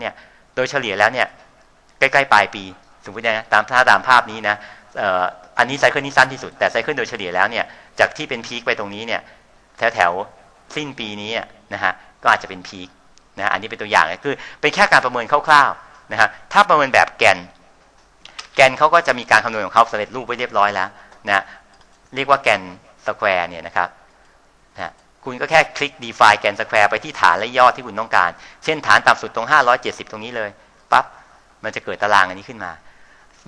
เนี่ยโดยเฉลี่ยแล้วเนี่ยใกล้ๆปลายปี สมมตินะตามถ้าตามภาพนี้นะเอ่ออันนี้ไซเคิลนี้สั้นที่สุดแต่ไซเคิลโดยเฉลี่ยแล้วเนี่ยจากที่เป็นพีคไปตรงนี้เนี่ยแถวแถวๆสิ้นปีนี้นะฮะก็อาจจะเป็นพีคนะอันนี้เป็นตัวอย่างคือเป็นแค่การประเมินคร่าวๆนะฮะถ้าประเมินแบบแกน แกนเขาก็จะมีการคำนวณของเขาสำเร็จรูปไว้เรียบร้อยแล้วนะเรียกว่าแกนสแควร์เนี่ยนะครับนะ คุณก็แค่คลิก define แกนสแควร์ไปที่ฐานและยอดที่คุณต้องการ เช่นฐานต่ำสุดตรง 570 ตรงนี้เลย ปั๊บ มันจะเกิดตารางอันนี้ขึ้นมา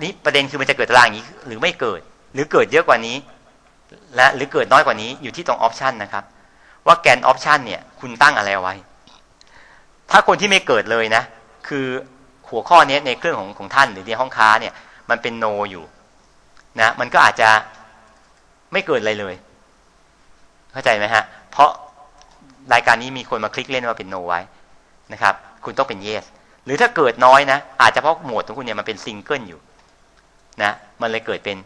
นี่ประเด็นคือมันจะเกิดตารางอย่างนี้ หรือไม่เกิด หรือเกิดเยอะกว่านี้ และหรือเกิดน้อยกว่านี้อยู่ที่ตรงออปชันนะครับ ว่าแกนออปชันเนี่ย คุณตั้งอะไรเอาไว้ ถ้าคนที่ไม่เกิดเลยนะ คือหัวข้อนี้ในเครื่องของของท่านหรือในห้องค้าเนี่ย มันเป็นโนอยู่นะ มันก็อาจจะไม่เกิดอะไรเลย เข้าใจไหมฮะ เพราะรายการนี้มีคนมาคลิกเล่นว่าเป็นโนไว้นะครับ คุณต้องเป็น yes หรือถ้าเกิดน้อยนะ อาจจะเพราะโหมดของคุณเนี่ยมันเป็นซิงเกิลอยู่นะมันเลยเกิดเป็น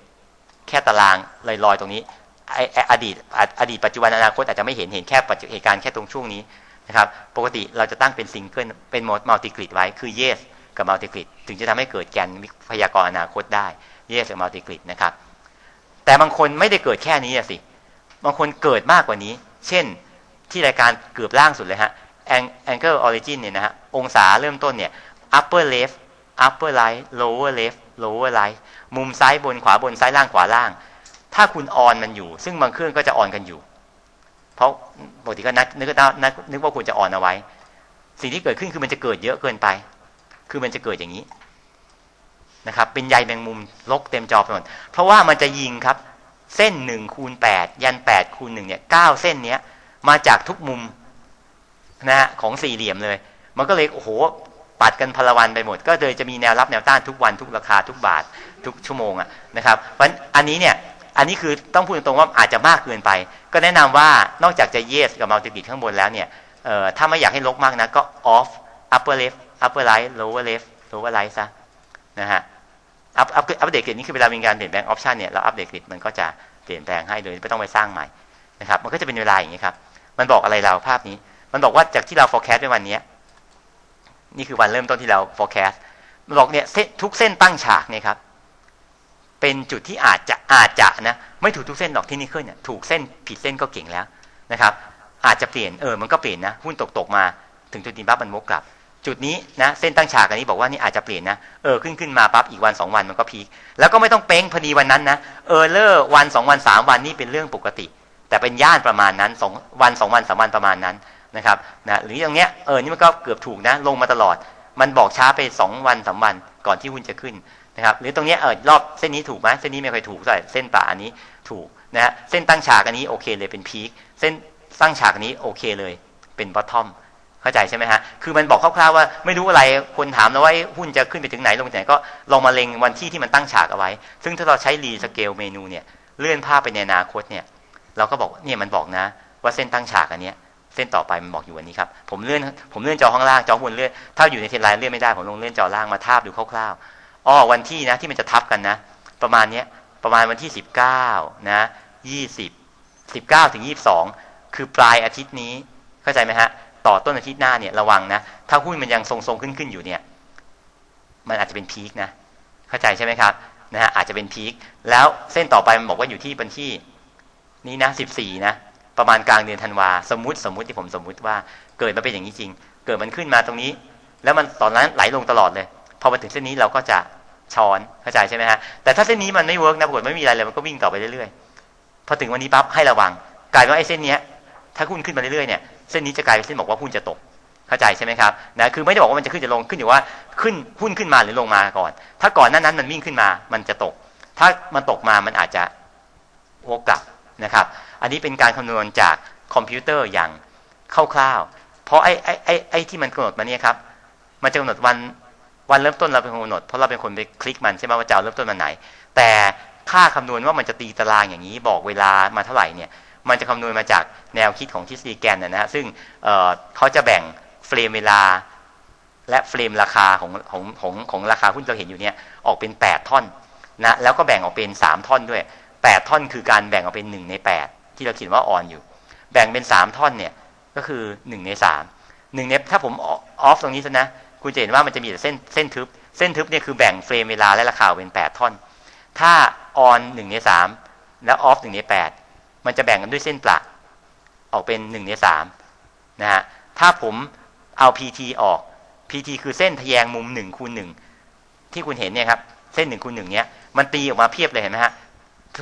แค่ตารางลอยๆตรงนี้ไออดีตอดีตปัจจุบันอนาคตอาจจะไม่เห็นเห็นแค่ปัจจุเหตุการณ์แค่ตรงช่วงนี้นะครับปกติเราจะตั้งเป็นซิงเกิลเป็นมัลติกริดไว้คือ yes กับมัลติกริดถึงจะทำให้เกิดแกนพยากรณ์อนาคตได้ yes กับมัลติกริดนะครับแต่บางคนไม่ได้เกิดแค่นี้สิบางคนเกิดมากกว่านี้ เช่นที่รายการเกือบล่างสุดเลยฮะ angle origin เนี่ยนะฮะ องศาเริ่มต้นเนี่ย upper left upper right lower left lower right มุมซ้ายบนขวาบนซ้ายล่างขวาล่าง ถ้าคุณออนมันอยู่ ซึ่งบางเครื่องก็จะออนกันอยู่ เพราะปกติก็นักนึกว่านักนึกว่าคุณจะออนเอาไว้ สิ่งที่เกิดขึ้นคือมันจะเกิดเยอะเกินไป คือมันจะเกิดอย่างนี้นะครับ เป็นใยแมงมุมลกเต็มจอไปหมด เพราะว่ามันจะยิงครับ เส้นหนึ่งคูณแปดยันแปดคูณหนึ่งเนี่ยเก้าเส้นเนี้ย มาจากทุกมุมนะฮะของสี่เหลี่ยมเลย มันก็เลยโอ้โหปัดกันพลวันไปหมด ก็เลยจะมีแนวรับแนวต้านทุกวันทุกราคาทุกบาททุกชั่วโมงอะนะครับเพราะฉะนั้นอันนี้เนี่ยอันนี้คือต้องพูดตรงๆว่าอาจจะมากเกินไป ก็แนะนำว่านอกจากจะ yes กับ multiply ข้างบนแล้วเนี่ยเอ่อถ้าไม่อยากให้ลกมากนะก็ off upper left upper right lower left lower right ซะนะฮะ อัปอัปอัปเดตกริดนี่คือเวลามีการเปลี่ยนแปลงออปชันเนี่ยเราอัปเดตกริดมันก็จะเปลี่ยนแปลงให้โดยไม่ต้องไปสร้างใหม่นะครับมันก็จะเป็นเวลาอย่างนี้ครับ มันบอกอะไรเราภาพนี้ มันบอกว่าจากที่เรา forecast ในวันนี้นี่คือวันเริ่มต้นที่เรา forecast มันบอกเนี่ยเส้นทุกเส้นตั้งฉากเนี่ยครับเป็นจุดที่อาจจะอาจจะนะไม่ถูกทุกเส้นหรอกที่นี่ขึ้นเนี่ยถูกเส้นผิดเส้นก็เก่งแล้วนะครับ อาจจะเปลี่ยนเออมันก็เปลี่ยนนะหุ้นตกตกมาถึงจุดนี้ปั๊บมันวกกลับ จุดนี้นะเส้นตั้งฉากอันนี้บอกว่านี่อาจจะเปลี่ยนนะเออขึ้นขึ้นมาปั๊บอีกวันสองวันมันก็พีคแล้วก็ไม่ต้องเป้งพอดีวันนั้นนะเออเลอร์วันสองวันสามวันนี่เป็นเรื่องปกติ แต่เป็นย่านประมาณนั้นสองวันสองวันสามวันประมาณนั้นนะครับนะหรืออย่างเงี้ยเออนี่มันก็เกือบถูกนะ ลงมาตลอด มันบอกช้าไปสองวันสามวันก่อนที่หุ้นจะขึ้นนะครับ หรือตรงเนี้ยเออรอบเส้นนี้ถูกไหมเส้นนี้ไม่ค่อยถูกเท่เส้นป่าอันนี้ถูกนะฮะเส้นตั้งฉากอันนี้โอเคเลยเป็นพีคเส้นตั้งฉากอันนี้โอเคเลยเป็นบอททอม เข้าใจใช่ไหมฮะ คือมันบอกคร่าวๆว่าไม่รู้อะไรคนถามแล้วว่าหุ้นจะขึ้นไปถึงไหนลงไปถึงไหนก็ลองมาเล็งวันที่ที่มันตั้งฉากเอาไว้ ซึ่งถ้าเราใช้รีสเกลเมนูเนี่ยเลื่อนภาพไปในอนาคตเนี่ย เราก็บอกเนี่ยมันบอกนะ ว่าเส้นตั้งฉากอันเนี้ยเส้นต่อไปมันบอกอยู่วันนี้ครับผมเลื่อนผมเลื่อนจอข้างล่างจอข้างบนเลื่อนถ้าอยู่ในเทนไลน์เลื่อนไม่ได้ผมลงเลื่อนจอล่างมาทาบดูคร่าวๆอ๋อวันที่นะที่มันจะทับกันนะ ประมาณเนี้ยประมาณวันที่สิบเก้านะยี่สิบสิบเก้าถึงยี่สิบสองคือปลายอาทิตย์นี้เข้าใจไหมฮะ ต่อต้นอาทิตย์หน้าเนี่ยระวังนะถ้าหุ้นมันยังทรงๆขึ้นขึ้นอยู่เนี่ยมันอาจจะเป็นพีคนะเข้าใจใช่ไหมครับนะฮะอาจจะเป็นพีคแล้วเส้นต่อไปมันบอกว่าอยู่ที่บันที่นี้นะสิบสี่นะประมาณกลางเดือนธันวาสมมติสมมติที่ผมสมมุติว่าเกิดมาเป็นอย่างนี้จริง เกิดมันขึ้นมาตรงนี้ แล้วมันตอนนั้นไหลลงตลอดเลยพอมาถึงเส้นนี้เราก็จะช้อนเข้าใจใช่ไหมฮะแต่ถ้าเส้นนี้มันไม่เวิร์กนะปรากฏไม่มีอะไรเลยมันก็วิ่งต่อไปเรื่อยๆพอถึงวันนี้ปั๊บให้ระวังกลายเป็นว่าไอ้เส้นเนี้ย ถ้าหุ้นขึ้นมาเรื่อยๆเนี่ยเส้นนี้จะกลายเป็นเส้นบอกว่าหุ้นจะตกเข้าใจใช่ไหมครับนะคือไม่ได้บอกว่ามันจะขึ้นจะลงขึ้นอยู่ว่าขึ้นหุ้นขึ้นมาหรือลงมาก่อน ถ้าก่อนหนั้นนั้นมันวิ่งขึ้นมามันจะตก ถ้ามันตกมามันอาจจะโอกลับนะครับ อันนี้เป็นการคำนวณจากคอมพิวเตอร์อย่างคร่าวๆเพราะไอ้ไอ้ไอ้ไอ้ที่มันกำหนดมาเนี่ยครับมันจะกำหนดวันวันเริ่มต้นเราเป็นคนกำหนดเพราะเราเป็นคนไปคลิกมันใช่ไหมว่าจะเอาเริ่มต้นวันไหน แต่ค่าคำนวณว่ามันจะตีตารางอย่างนี้บอกเวลามาเท่าไหร่เนี่ย มันจะคำนวณมาจากแนวคิดของทฤษฎีแกนนะฮะซึ่งเเขาจะแบ่งเฟรมเวลาและเฟรมราคาของของของของราคาหุ้นที่เราเห็นอยู่เนี่ยออกเป็น 8 ท่อนนะแล้วก็แบ่งออกเป็น 3 ท่อนด้วย 8 ท่อนคือการแบ่งออกเป็น 1 ใน 8 ที่เราเขียนว่าออนอยู่ แบ่งเป็น 3 ท่อนเนี่ยก็คือ 1 ใน 3 1ในถ้าผมออฟตรงนี้ซะนะคุณจะเห็นว่ามันจะมีแต่เส้นเส้นทึบ เส้นทึบเนี่ยคือแบ่งเฟรมเวลาและราคาออกเป็นแปดท่อน ถ้าออนหนึ่งในสามแล้วออฟหนึ่งในแปด มันจะแบ่งกันด้วยเส้นประออกเป็นหนึ่งในสามนะฮะถ้าผมเอา PT ออก PT คือเส้นทะแยงมุมหนึ่งคูณหนึ่งที่คุณเห็นเนี่ยครับ เส้นหนึ่งคูณหนึ่งเนี้ยมันตีออกมาเพียบเลยเห็นไหมฮะ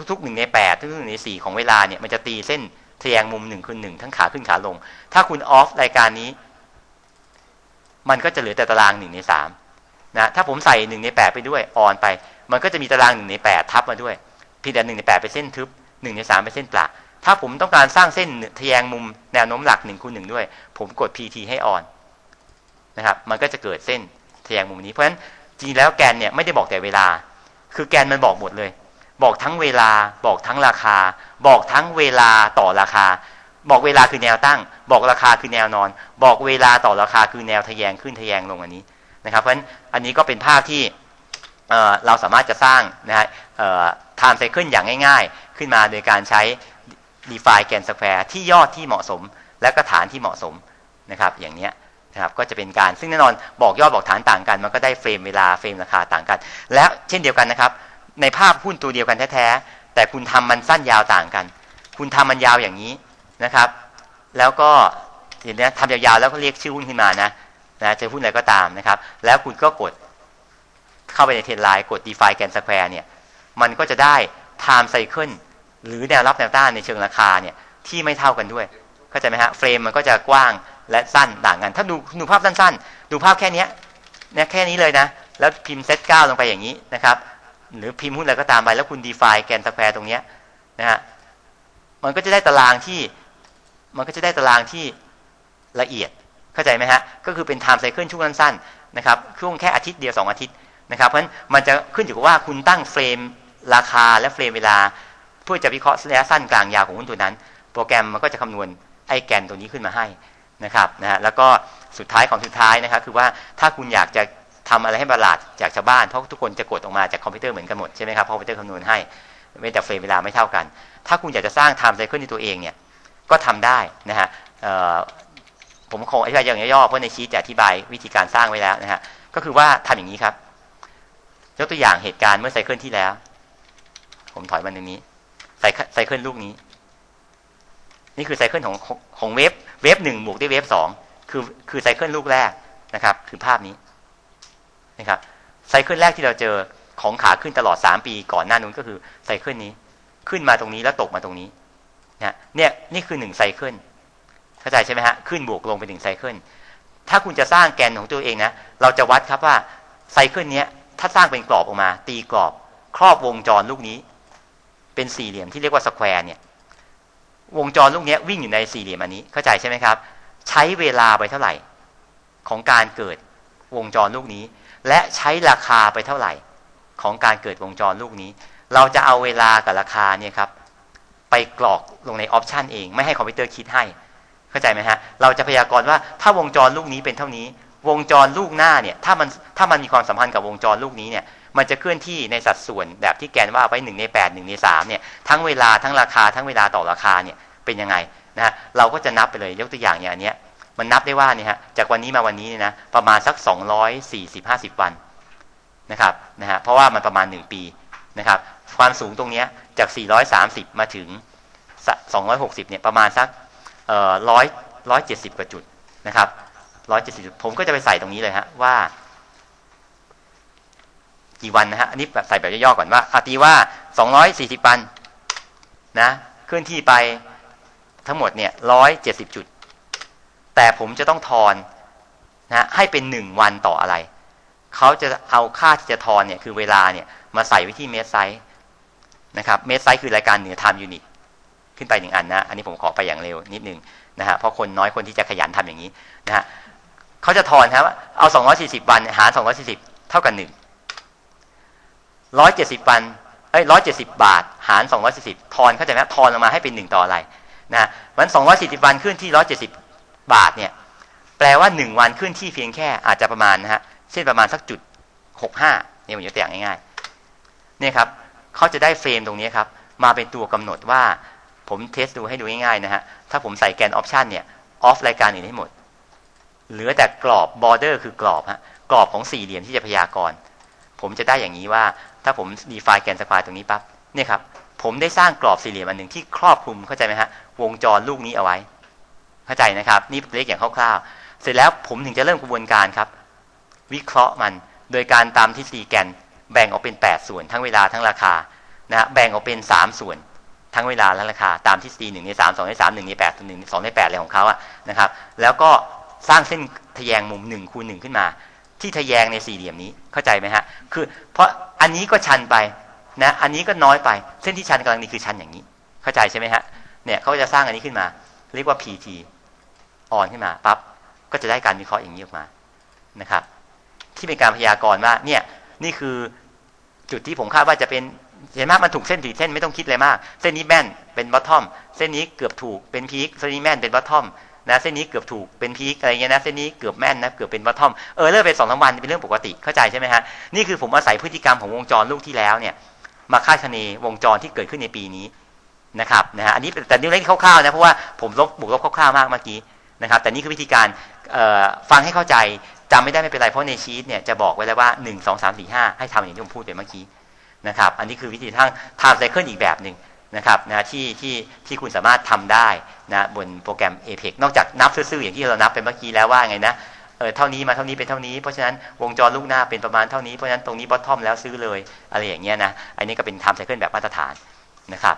ทุกๆหนึ่งในแปดทุกๆหนึ่งในสี่ของเวลาเนี่ยมันจะตีเส้นทะแยงมุมหนึ่งคูณหนึ่งทั้งขาขึ้นขาลง ถ้าคุณออฟรายการนี้ มันก็จะเหลือแต่ตารางหนึ่งในสามนะถ้าผมใส่หนึ่งในแปดไปด้วยออนไป มันก็จะมีตารางหนึ่งในแปดทับมาด้วยเพียงแต่หนึ่งในแปดเป็นเส้นทึบ หนึ่งในสามเป็นเส้นปละถ้าผมต้องการสร้างเส้นทแยงมุมแนวโน้มหลักหนึ่งคูณหนึ่งด้วย ผมกด PT ให้อ่อนนะครับ มันก็จะเกิดเส้นทแยงมุมนี้ เพราะฉะนั้นจริงแล้วแกนเนี่ยไม่ได้บอกแต่เวลา คือแกนมันบอกหมดเลย บอกทั้งเวลา บอกทั้งราคา บอกทั้งเวลาต่อราคา บอกเวลาคือแนวตั้ง บอกราคาคือแนวนอน บอกเวลาต่อราคาคือแนวทแยงขึ้นทแยงลงอันนี้นะครับ เพราะฉะนั้นอันนี้ก็เป็นภาพที่ เเราสามารถจะสร้างนะฮะเอ่อ time cycle อย่างง่ายๆ ขึ้นมาโดยการใช้ define แกนสแควร์ที่ยอดที่เหมาะสม และก็ฐานที่เหมาะสมนะครับ อย่างเนี้ยนะครับก็จะเป็นการซึ่งแน่นอนบอกยอดบอกฐานต่างกัน มันก็ได้เฟรมเวลาเฟรมราคาต่างกัน และเช่นเดียวกันนะครับ ในภาพหุ้นตัวเดียวกันแท้ๆแต่คุณทำมันสั้นยาวต่างกัน คุณทำมันยาวอย่างนี้นะครับ แล้วก็เห็นไหมทำยาวๆแล้วก็เรียกชื่อหุ้นขึ้นมานะนะจะหุ้นอะไรก็ตามนะครับ แล้วคุณก็กด เข้าไปในเทรนไลน์กด define แกนสแควร์เนี่ย มันก็จะได้ time cycle หรือแนวรับแนวต้านในเชิงราคาเนี่ยที่ไม่เท่ากันด้วย เข้าใจไหมฮะ เฟรมมันก็จะกว้างและสั้นต่างกัน ถ้าดูดูภาพสั้นๆ ดูภาพแค่นี้นะแค่นี้เลยนะ แล้วพิมพ์เซตเก้าลงไปอย่างนี้นะครับ หรือพิมพ์หุ้นอะไรก็ตามไป แล้วคุณ define แกนสแควร์ตรงเนี้ยนะฮะ มันก็จะได้ตารางที่ มันก็จะได้ตารางที่ละเอียด เข้าใจไหมฮะ ก็คือเป็น time cycle ช่วงสั้นๆนะครับ ช่วงแค่อาทิตย์เดียวสองอาทิตย์ นะครับเพราะฉะนั้นมันจะขึ้นอยู่กับว่าคุณตั้งเฟรมราคาและเฟรมเวลา เพื่อจะวิเคราะห์ระยะสั้นกลางยาวของหุ้นตัวนั้น โปรแกรมมันก็จะคำนวณไอ้แกนตัวนี้ขึ้นมาให้นะครับนะฮะแล้วก็สุดท้ายของสุดท้ายนะครับคือว่าถ้าคุณอยากจะทำอะไรให้ประหลาดจากชาวบ้านเพราะทุกคนจะกดออกมาจากคอมพิวเตอร์เหมือนกันหมดใช่ไหมครับเพราะคอมพิวเตอร์คำนวณให้ไม่แต่เฟรมเวลาไม่เท่ากัน ถ้าคุณอยากจะสร้างไทม์ไซเคิลในตัวเองเนี่ยก็ทำได้นะฮะผมคงอธิบายอย่างย่อเพราะในชีตจะอธิบายวิธีการสร้างไว้แล้วนะฮะก็คือว่าทำอย่างนี้ครับ ยกตัวอย่างเหตุการณ์เมื่อไซเคิลที่แล้ว ผมถอยมาตรงนี้ไซเคิลไซเคิลลูกนี้ นี่คือไซเคิลของของเวฟเวฟหนึ่งบวกด้วยเวฟสองคือคือไซเคิลลูกแรกนะครับ คือภาพนี้นะครับไซเคิลแรกที่เราเจอของขาขึ้นตลอด3ปีก่อนหน้านู้นก็คือไซเคิลนี้ ขึ้นมาตรงนี้แล้วตกมาตรงนี้นะเนี่ยนี่คือหนึ่งไซเคิลเข้าใจใช่ไหมฮะขึ้นบวกลงเป็นหนึ่งไซเคิลถ้าคุณจะสร้างแกนของตัวเองนะ เราจะวัดครับว่าไซเคิลเนี้ย ถ้าสร้างเป็นกรอบออกมา ตีกรอบครอบวงจรลูกนี้ เป็นสี่เหลี่ยมที่เรียกว่าสแควร์เนี่ยวงจรลูกนี้วิ่งอยู่ในสี่เหลี่ยมอันนี้เข้าใจใช่ไหมครับ ใช้เวลาไปเท่าไหร่ ของการเกิดวงจรลูกนี้ และใช้ราคาไปเท่าไหร่ ของการเกิดวงจรลูกนี้ เราจะเอาเวลากับราคาเนี่ยครับ ไปกรอกลงในออปชันเอง ไม่ให้คอมพิวเตอร์คิดให้ เข้าใจไหมฮะเราจะพยากรณ์ว่าถ้าวงจรลูกนี้เป็นเท่านี้ วงจรลูกหน้าเนี่ยถ้ามันถ้ามันมีความสัมพันธ์กับวงจรลูกนี้เนี่ยมันจะเคลื่อนที่ในสัดส่วนแบบที่แกนว่าไว้หนึ่งในแปดหนึ่งในสามเนี่ยทั้งเวลาทั้งราคาทั้งเวลาต่อราคาเนี่ยเป็นยังไงนะฮะเราก็จะนับไปเลยยกตัวอย่างอย่างนี้มันนับได้ว่าเนี่ยฮะจากวันนี้มาวันนี้เนี่ยนะประมาณสัก 240 50 วันนะครับนะฮะเพราะว่ามันประมาณ 1 ปีนะครับความสูงตรงเนี้ยจาก 430 มาถึง 260เนี่ยประมาณสักเอ่อร้อยร้อยเจ็ดสิบกว่าจุดนะครับ ร้อยเจ็ดสิบจุดผมก็จะไปใส่ตรงนี้เลยฮะ ว่า กี่วันนะฮะ อันนี้แบบใส่แบบย่อๆก่อนว่าอาตีว่า240วันนะเคลื่อนที่ไปทั้งหมดเนี่ย170จุด แต่ผมจะต้องทอนนะให้เป็น1วันต่ออะไร เขาจะเอาค่าที่จะทอนเนี่ยคือเวลาเนี่ยมาใส่ไว้ที่เมสไซส์นะครับเมสไซส์คือรายการเหนือ time unit ขึ้นไปหนึ่งอันนะ อันนี้ผมขอไปอย่างเร็วนิดนึงนะฮะเพราะคนน้อยคนที่จะขยันทำอย่างนี้นะฮะ เขาจะทอนครับเอา240วันหาร240เท่ากับ1ร้อยเจ็ดสิบวันเอ้ยร้อยเจ็ดสิบาท หารสองร้อยสี่สิบทอนเข้าใจไหมทอนออกมาให้เป็นหนึ่งต่ออะไรนะมันสองร้อยสี่สิบวันขึ้นที่ร้อยเจ็ดสิบาทเนี่ย แปลว่าหนึ่งวันขึ้นที่เพียงแค่อาจจะประมาณนะฮะเช่นประมาณสักจุดหกห้าเนี่ยผมจะตัวอย่างง่ายๆเนี่ยครับเขาจะได้เฟรมตรงนี้ครับมาเป็นตัวกำหนดว่าผมเทสดูให้ดูง่ายๆนะฮะถ้าผมใส่แกนออปชันเนี่ยออฟรายการอื่นให้หมด เหลือแต่กรอบบอร์เดอร์คือกรอบฮะกรอบของสี่เหลี่ยมที่จะพยากรณ์ผมจะได้อย่างนี้ว่า ถ้าผม define แกนสควายตรงนี้ปั๊บเนี่ยครับ ผมได้สร้างกรอบสี่เหลี่ยมอันหนึ่งที่ครอบคลุมเข้าใจไหมฮะวงจรลูกนี้เอาไว้ เข้าใจนะครับ นี่เล็กอย่างคร่าวๆ เสร็จแล้วผมถึงจะเริ่มกระบวนการครับ วิเคราะห์มัน โดยการตามทฤษฎีแกนแบ่งออกเป็น 8 ส่วน ทั้งเวลาทั้งราคานะฮะแบ่งออกเป็น 3 ส่วน ทั้งเวลาและราคา ตามทฤษฎี1ใน3 2ใน3 1ใน8 1ใน2ใน8อะไรของเขาอะนะครับ แล้วก็ สร้างเส้นทะแยงมุม1คูณ1ขึ้นมา ที่ทะแยงในสี่เหลี่ยมนี้เข้าใจไหมฮะคือ เพราะอันนี้ก็ชันไปนะอันนี้ก็น้อยไปเส้นที่ชันกำลังนี่คือชันอย่างนี้ เข้าใจใช่ไหมฮะเนี่ยเขาจะสร้างอันนี้ขึ้นมา เรียกว่า PT อ่อนขึ้นมาปั๊บก็จะได้การวิเคราะห์อย่างนี้ออกมานะครับ ที่เป็นการพยากรณ์ว่าเนี่ยนี่คือจุดที่ผมคาดว่าจะเป็นเห็นไหมมันถูกเส้นสีเส้นไม่ต้องคิดอะไรมาก เส้นนี้แม่นเป็นบัตทอม เส้นนี้เกือบถูกเป็นพีคเส้นนี้แม่นเป็นบัตทอม นะเส้นนี้เกือบถูกเป็นพีคอะไรเงี้ยนะเส้นนี้เกือบแม่นนะเกือบเป็นบัตทอมเออเลิกไปสองสามวันเป็นเรื่องปกติเข้าใจใช่ไหมฮะนี่คือผมอาศัยพฤติกรรมของวงจรลูกที่แล้วเนี่ย มาคาดคะเนวงจรที่เกิดขึ้นในปีนี้นะครับนะฮะอันนี้แต่นี่เล่นคร่าวๆนะเพราะว่าผมลบบวกลบคร่าวๆมากเมื่อกี้นะครับ แต่นี่คือวิธีการฟังให้เข้าใจจำไม่ได้ไม่เป็นไรเพราะในชีตเนี่ยจะบอกไว้แล้วว่า 1 2 3 4 5 ให้ทำอย่างที่ผมพูดไปเมื่อกี้นะครับอันนี้คือวิธีทาง time cycle อีกแบบหนึ่ง นะครับนะที่ที่ที่คุณสามารถทำได้นะบนโปรแกรม APEX นอกจากนับซื่อๆอย่างที่เรานับไปเมื่อกี้แล้วว่าไงนะเออเท่านี้มาเท่านี้เป็นเท่านี้ เพราะฉะนั้นวงจรลูกหน้าเป็นประมาณเท่านี้เพราะฉะนั้นตรงนี้บอททอมแล้วซื้อเลยอะไรอย่างเงี้ยนะอันนี้ก็เป็นทำไซเคิลแบบมาตรฐานนะครับ